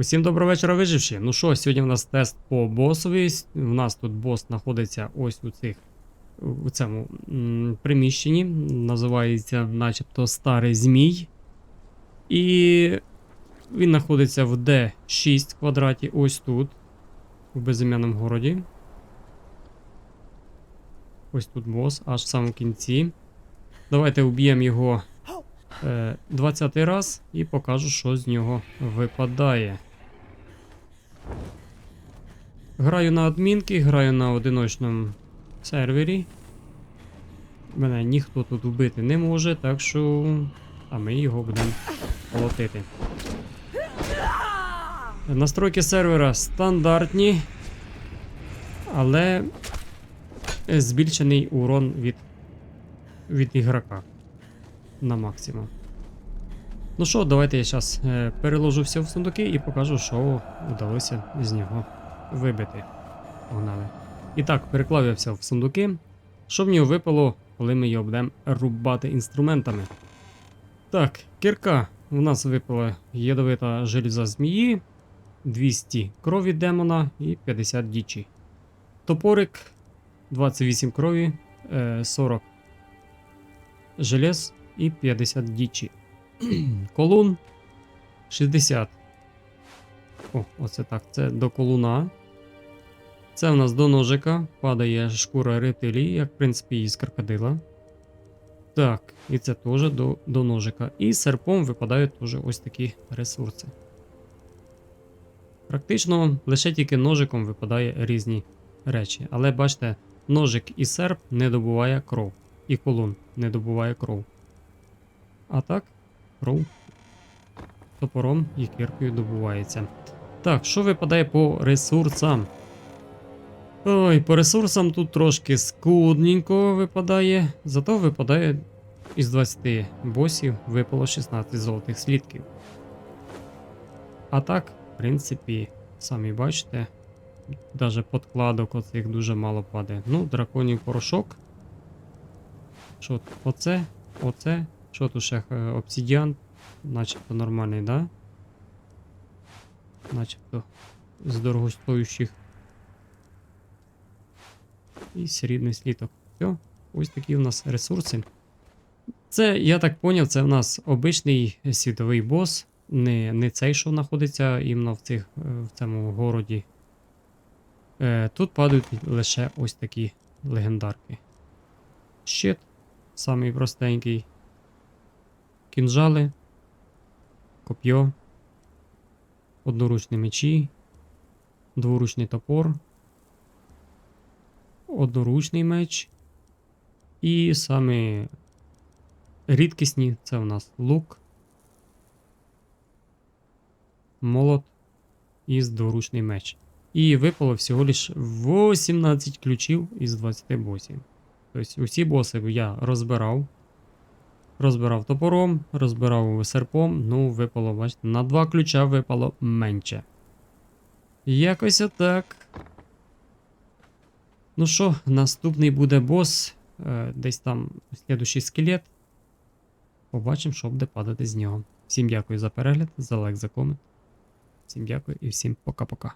Усім доброго вечора, виживші. Ну що, сьогодні в нас тест по босові. У нас тут бос знаходиться ось у цих у цьому приміщенні. Називається начебто Старий Змій. І він знаходиться в D6 квадраті, ось тут, в безім'яному городі. Ось тут бос, аж в самому кінці. Давайте уб'ємо його е, 20 раз і покажу, що з нього випадає. Граю на адмінки, граю на одиночному сервері. Мене ніхто тут вбити не може, так що. А ми його будемо колотити. Настройки сервера стандартні, але збільшений урон від, від ігрока на максимум. Ну що, давайте я зараз е, переложу все в сундуки і покажу, що вдалося з нього вибити. Погнали. І так, переклав я все в сундуки. Що в нього випало, коли ми його будемо рубати інструментами? Так, кірка. У нас випала ядовита желіза змії, 200 крові демона і 50 дічі. Топорик 28 крові, е, 40 желез і 50 дічі. Колун 60. О, оце так. Це до колуна. Це в нас до ножика. Падає шкура рептилії, як в принципі і з крокодила. Так, і це теж до, до ножика. І серпом випадають теж ось такі ресурси. Практично лише тільки ножиком випадає різні речі. Але бачите, ножик і серп не добуває кров. І колун не добуває кров. А так, кров топором і кіркою добувається. Так, що випадає по ресурсам? Ой, по ресурсам тут трошки скудненько випадає, зато випадає із 20 босів випало 16 золотих слідків. А так, в принципі, самі бачите, навіть подкладок оцих дуже мало падає. Ну, драконів порошок. Що? Оце, оце, що тут ще е, обсидіан, начебто нормальний, да? Начебто з дорогостоящих. І срібний сліток. Все, ось такі у нас ресурси. Це, я так поняв, це в нас обичний світовий бос. Не, не цей, що знаходиться іменно в, цих, е, в цьому городі. Е, тут падають лише ось такі легендарки. Щит, самий простенький. Кінжали, коп'йо, одноручні мечі, дворучний топор, одноручний меч. І саме рідкісні це у нас лук, молот і дворучний меч. І випало всього лиш 18 ключів із 20 босів. Тобто усі боси я розбирав. Розбирав топором, розбирав серпом, ну, випало, бачите, на два ключа випало менше. Якось отак. Ну що, наступний буде бос. Е, десь там слідущий скелет. Побачимо, що буде падати з нього. Всім дякую за перегляд, за лайк, за комент. Всім дякую і всім пока-пока.